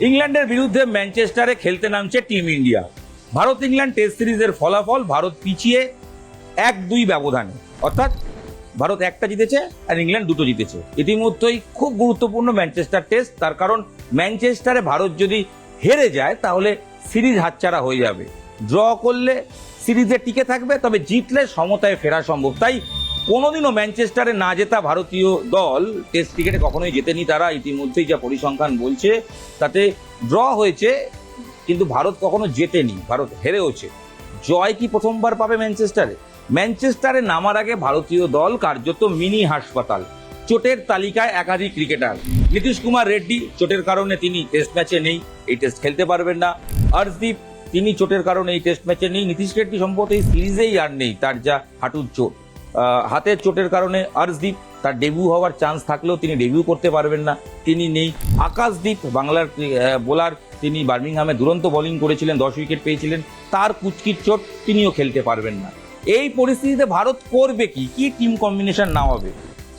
ইংল্যান্ডের বিরুদ্ধে ম্যানচেস্টারে খেলতে নামছে team India. Bharat England test সিরিজের ফলাফল ভারত পিছিয়ে এক দুই ব্যবধানে। অর্থাৎ ভারত একটা জিতেছে আর ইংল্যান্ড দুটো জিতেছে। ইতিমধ্যেই খুব গুরুত্বপূর্ণ ম্যানচেস্টার টেস্ট, তার কারণ ম্যানচেস্টারে ভারত যদি হেরে যায় তাহলে সিরিজ হাতছাড়া হয়ে যাবে। ড্র করলে সিরিজে টিকে থাকবে, তবে জিতলে সমতায় ফেরা সম্ভব। তাই কোনোদিনও ম্যানচেস্টারে না জেতা ভারতীয় দল, টেস্ট ক্রিকেটে কখনোই জেতেনি তারা, ইতিমধ্যেই যা পরিসংখ্যান বলছে, তাতে ড্র হয়েছে, কিন্তু ভারত কখনো জেতেনি, ভারত হেরেওছে। জয় কি প্রথমবার পাবে ম্যানচেস্টারে? ম্যানচেস্টারে নামার আগে ভারতীয় দল কার্যত মিনি হাসপাতাল, চোটের তালিকায় একাধিক ক্রিকেটার। নীতিশ কুমার রেড্ডি, চোটের কারণে তিনি টেস্ট ম্যাচে নেই, এই টেস্ট খেলতে পারবেন না। হর্ষদীপ তিনি চোটের কারণে এই টেস্ট ম্যাচে নেই, নীতিশ রেড্ডি সম্ভবত এই সিরিজেই আর নেই, তার যা হাঁটুর চোট। হাতের চোটের কারণে হর্ষদীপ তার ডেবিউ হওয়ার চান্স থাকলেও তিনি ডেবিউ করতে পারবেন না। তিনি নেই। আকাশদীপ, বাংলার বোলার তিনি বার্মিংহামে দুরন্ত বোলিং করেছিলেন, দশ উইকেট পেয়েছিলেন। তার কুচকির চোট তিনিও খেলতে পারবেন না। এই পরিস্থিতিতে ভারত করবে কি? কি টিম কম্বিনেশন না হবে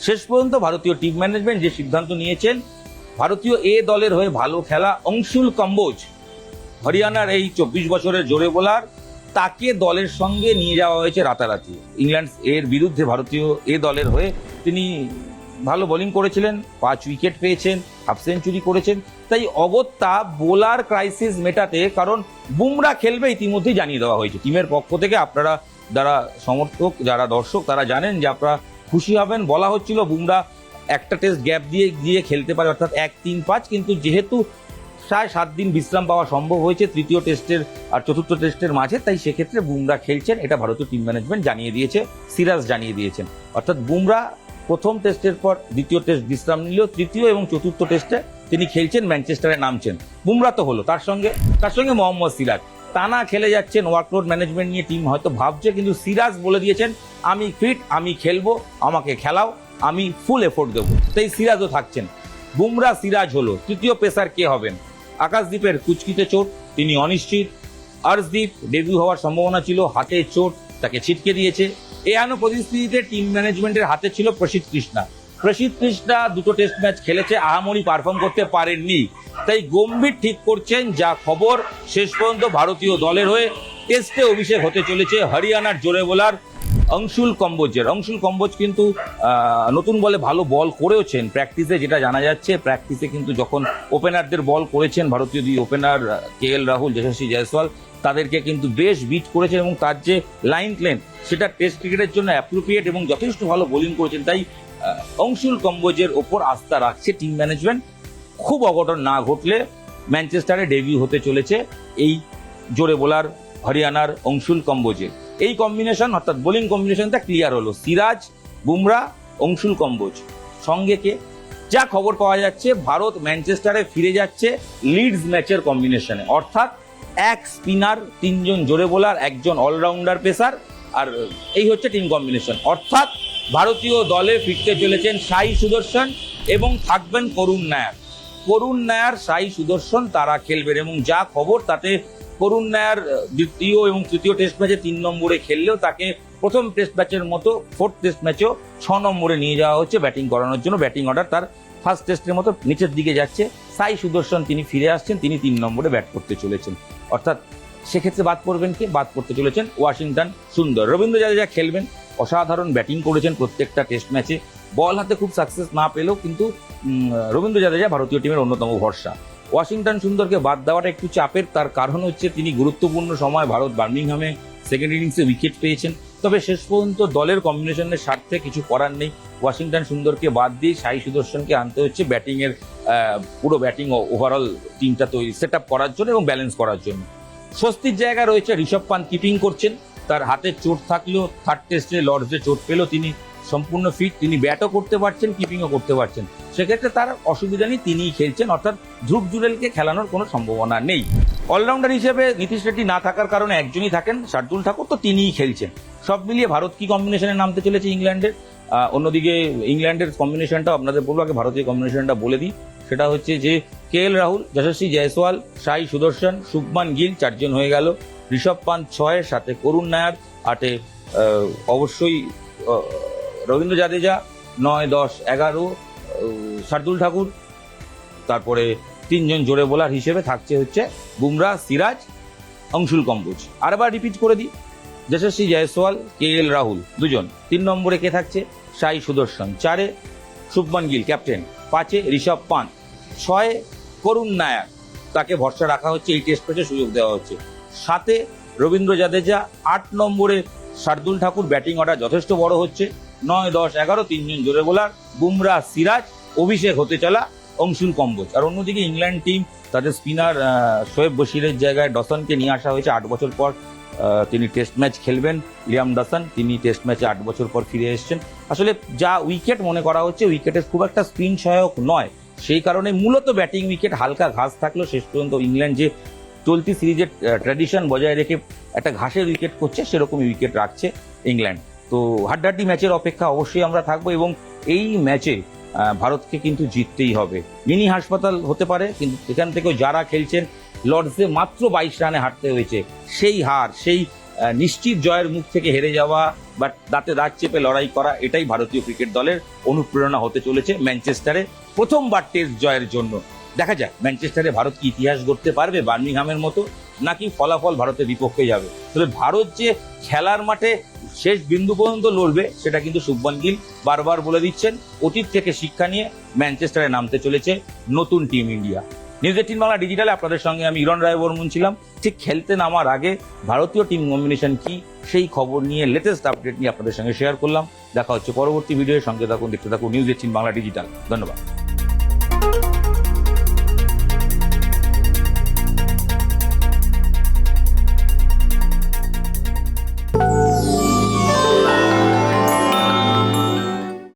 শেষ পর্যন্ত ভারতীয় টিম ম্যানেজমেন্ট যে সিদ্ধান্ত নিয়েছেন, ভারতীয় এ দলের হয়ে ভালো খেলা অংশুল কম্বোজ, হরিয়ানার এই চব্বিশ বছরের জোরে বোলার তাকে দলের সঙ্গে নিয়ে যাওয়া হয়েছে রাতারাতি। ইংল্যান্ড এর বিরুদ্ধে ভারতীয় এ দলের হয়ে তিনি ভালো বোলিং করেছিলেন, পাঁচ উইকেট পেয়েছেন, হাফ সেঞ্চুরি করেছেন। তাই অগত্যা বোলার ক্রাইসিস মেটাতে কারণ বুমরা খেলবে ইতিমধ্যেই জানিয়ে দেওয়া হয়েছে। টিমের পক্ষ থেকে আপনারা যারা সমর্থক, যারা দর্শক, তারা জানেন যে আপনারা খুশি হবেন। বলা হচ্ছিল বুমরা একটা টেস্ট গ্যাপ দিয়ে গিয়ে খেলতে পারে, অর্থাৎ এক তিন পাঁচ। কিন্তু যেহেতু প্রায় সাত দিন বিশ্রাম পাওয়া সম্ভব হয়েছে, তৃতীয় টেস্টের আর চতুর্থ টেস্টের মাঝে, তাই সেক্ষেত্রে বুমরা খেলছেন, এটা ভারতীয় টিম ম্যানেজমেন্ট জানিয়ে দিয়েছে, সিরাজ জানিয়ে দিয়েছেন। অর্থাৎ বুমরা প্রথম টেস্টের পর দ্বিতীয় টেস্ট বিশ্রাম নিলেও, তৃতীয় এবং চতুর্থ টেস্টে তিনি খেলছেন, ম্যানচেস্টারে নামছেন। বুমরা তো হলো, তার সঙ্গে তার সঙ্গে মোহাম্মদ সিরাজ। টানা খেলে যাচ্ছেন, ওয়ার্কলোড ম্যানেজমেন্ট নিয়ে টিম হয়তো ভাবছে, কিন্তু সিরাজ বলে দিয়েছেন, আমি ফিট আমি খেলব, আমাকে খেলাও, আমি ফুল এফোর্ট দেবো। তাই সিরাজও থাকছেন। বুমরা সিরাজ হলো, তৃতীয় পেসার কে হবেন? আকাশদ্বীপের কুচকিতে চোট, তিনি অনিশ্চিত। আর্শদীপ ডেবিউ হওয়ার সম্ভাবনা ছিল, হাতে চোট তাকে ছিটকে দিয়েছে। এহেন পরিস্থিতিতে টিম ম্যানেজমেন্টের হাতে ছিল প্রসিদ্ধ কৃষ্ণা। প্রসিদ্ধ কৃষ্ণা দুটো টেস্ট ম্যাচ খেলেছে, আহামরি পারফর্ম করতে পারেননি। তাই গম্ভীর ঠিক করছেন, যা খবর শেষ পর্যন্ত ভারতীয় দলের হয়ে টেস্টে অভিষেক হতে চলেছে হরিয়ানার জোরে বোলার অংশুল কম্বোজের। অংশুল কম্বোজ কিন্তু নতুন বলে ভালো বল করেওছেন। প্র্যাকটিসে যেটা জানা যাচ্ছে, প্র্যাকটিসে কিন্তু যখন ওপেনারদের বল করেছেন, ভারতীয় দুই opener K L Rahul, Yashasvi Jaiswal, তাদেরকে কিন্তু বেশ বিট করেছেন এবং তার যে লাইন লেন সেটা টেস্ট ক্রিকেটের জন্য অ্যাপ্রোপ্রিয়েট এবং যথেষ্ট ভালো বোলিং করেছেন। তাই অংশুল কম্বোজের ওপর আস্থা রাখছে টিম ম্যানেজমেন্ট খুব অঘটন না ঘটলে ম্যানচেস্টারে ডেবিউ হতে চলেছে এই জোরে বোলার হরিয়ানার অংশুল কম্বোজের। এই কম্বিনেশন অর্থাৎ বোলিং কম্বিনেশনটা ক্লিয়ার হলো। সিরাজ, বুমরা, অংশুল কম্বোজ। সঙ্গে কে? যা খবর পাওয়া যাচ্ছে, ভারত ম্যানচেস্টারে ফিরে যাচ্ছে লিডস ম্যাচের কম্বিনেশনে অর্থাৎ এক স্পিনার তিনজন জোরে বোলার একজন অলরাউন্ডার পেসার আর এই হচ্ছে টিম কম্বিনেশন অর্থাৎ ভারতীয় দলে ফিরতে চলেছেন সাই সুদর্শন এবং থাকবেন করুণ নায়ার। করুণ নায়ার, সাই সুদর্শন, তারা খেলবেন এবং যা খবর তাতে করুণ নায়ার দ্বিতীয় এবং তৃতীয় টেস্ট ম্যাচে তিন নম্বরে খেললেও তাকে প্রথম টেস্ট ম্যাচের মতো ফোর্থ টেস্ট ম্যাচেও ছ নম্বরে নিয়ে যাওয়া হচ্ছে ব্যাটিং করানোর জন্য। ব্যাটিং অর্ডার তার ফার্স্ট টেস্টের মতো নিচের দিকে যাচ্ছে। সাই সুদর্শন তিনি ফিরে আসছেন, তিনি তিন নম্বরে ব্যাট করতে চলেছেন। অর্থাৎ সেক্ষেত্রে বাদ করবেন কে? বাদ করতে চলেছেন ওয়াশিংটন সুন্দর। রবীন্দ্র জাদেজা খেলবেন, অসাধারণ ব্যাটিং করেছেন প্রত্যেকটা টেস্ট ম্যাচে বল হাতে খুব সাকসেস না পেলেও কিন্তু রবীন্দ্র জাদেজা ভারতীয় টিমের অন্যতম ভরসা। ওয়াশিংটন সুন্দরকে বাদ দেওয়াটা একটু চাপের, তার কারণ হচ্ছে তিনি গুরুত্বপূর্ণ সময় ভারত বার্মিংহামে সেকেন্ড ইনিংসে উইকেট পেয়েছেন। তবে শেষ পর্যন্ত দলের কম্বিনেশনের স্বার্থে কিছু করার নেই। ওয়াশিংটন সুন্দরকে বাদ দিয়ে সাই সুদর্শনকে আনতে হচ্ছে ব্যাটিংয়ের পুরো ব্যাটিং ওভারঅল টিমটা তৈরি সেট আপ করার জন্য এবং ব্যালেন্স করার জন্য। স্বস্তির জায়গা রয়েছে, ঋষভ পান্ত কিপিং করছেন। তার হাতে চোট থাকলেও থার্ড টেস্টে লর্ডসে চোট পেলেও তিনি সম্পূর্ণ ফিট তিনি ব্যাটও করতে পারছেন কিপিংও করতে পারছেন। সেক্ষেত্রে তার অসুবিধা নেই, তিনিই খেলছেন, অর্থাৎ ধ্রুব জুরেলকে খেলানোর কোনো সম্ভাবনা নেই। অলরাউন্ডার হিসেবে নীতিশ রেড্ডি না থাকার কারণে একজনই থাকেন, শার্দুল ঠাকুর, তো তিনিই খেলছেন। সব মিলিয়ে ভারত কি কম্বিনেশনে নামতে চলেছে ইংল্যান্ডের? অন্যদিকে ইংল্যান্ডের কম্বিনেশনটা আপনাদের বলব, আগে ভারতীয় কম্বিনেশনটা বলে দিই। সেটা হচ্ছে যে, কে এল রাহুল, যশস্বী জয়সওয়াল, সাই সুদর্শন, শুভমান গিল, চারজন হয়ে গেল। ঋষভ পান্ত ছয়ের সাথে করুণ নায়ার, আটে অবশ্যই রবীন্দ্র জাদেজা নয়, দশ, এগারো শার্দুল ঠাকুর, তারপরে তিনজন জোরে বোলার হিসেবে থাকছে হচ্ছে বুমরা, সিরাজ, অংশুল কম্বোজ। আরেবার রিপিট করে দিই। যশস্বী জয়সওয়াল, কে এল রাহুল, দুজন। তিন নম্বরে কে থাকছে? সাই সুদর্শন। চারে শুভমান গিল, ক্যাপ্টেন। পাঁচে ঋষভ পান ছয়ে করুণ নায়ার। তাকে ভরসা রাখা হচ্ছে, এই টেস্ট ম্যাচে সুযোগ দেওয়া হচ্ছে। সাতে রবীন্দ্র জাদেজা আট নম্বরে শার্দুল ঠাকুর ব্যাটিং অর্ডার যথেষ্ট বড় হচ্ছে। নয় দশ এগারো তিনজন জোরে বোলার বুমরা সিরাজ, অভিষেক হতে চলা, অংশুল কম্বোজ। আর অন্যদিকে ইংল্যান্ড টিম, তাদের স্পিনার শোয়েব বশিরের জায়গায় ডসনকে নিয়ে আসা হয়েছে। আট বছর পর তিনি টেস্ট ম্যাচ খেলবেন। লিয়াম ডসন, তিনি টেস্ট ম্যাচে আট বছর পর ফিরে এসেছেন। আসলে যা উইকেট মনে করা হচ্ছে, উইকেটের খুব একটা স্পিন সহায়ক নয়। সেই কারণে মূলত ব্যাটিং উইকেট হালকা ঘাস থাকলেও শেষ পর্যন্ত ইংল্যান্ড যে চলতি সিরিজের ট্র্যাডিশন বজায় রেখে একটা ঘাসের উইকেট করছে, সেরকমই উইকেট রাখছে ইংল্যান্ড। তো হাড্ডাহাড্ডি ম্যাচের অপেক্ষা অবশ্যই আমরা থাকব এবং এই ম্যাচে ভারতকে কিন্তু জিততেই হবে। মিনি হাসপাতাল হতে পারে, কিন্তু এখান থেকেও যারা খেলছেন, লর্ডসে মাত্র বাইশ রানে হারতে হয়েছে। সেই হার, সেই নিশ্চিত জয়ের মুখ থেকে হেরে যাওয়া বা দাঁতে দাঁত চেপে লড়াই করা, এটাই ভারতীয় ক্রিকেট দলের অনুপ্রেরণা হতে চলেছে ম্যানচেস্টারে প্রথমবার টেস্ট জয়ের জন্য। দেখা যাক, ম্যানচেস্টারে ভারত কি ইতিহাস গড়তে পারবে বার্মিংহামের মতো, নাকি ফলাফল ভারতের বিপক্ষে যাবে। তবে ভারত যে খেলার মাঠে শেষ বিন্দু পর্যন্ত লড়বে সেটা কিন্তু শুভমান গিল। বারবার বলে দিচ্ছেন, অতীত থেকে শিক্ষা নিয়ে ম্যানচেস্টারে নামতে চলেছে নতুন team India. News eighteen Bangla ডিজিটালে আপনাদের সঙ্গে আমি ইরন রায় বর্মন ছিলাম। ঠিক খেলতে নামার আগে ভারতীয় টিম কম্বিনেশন কি, সেই খবর নিয়ে লেটেস্ট আপডেট নিয়ে আপনাদের সঙ্গে শেয়ার করলাম। দেখা হচ্ছে পরবর্তী ভিডিওর সঙ্গে থাকুন, দেখতে থাকুন নিউজ এইটিন বাংলা ডিজিটাল। ধন্যবাদ।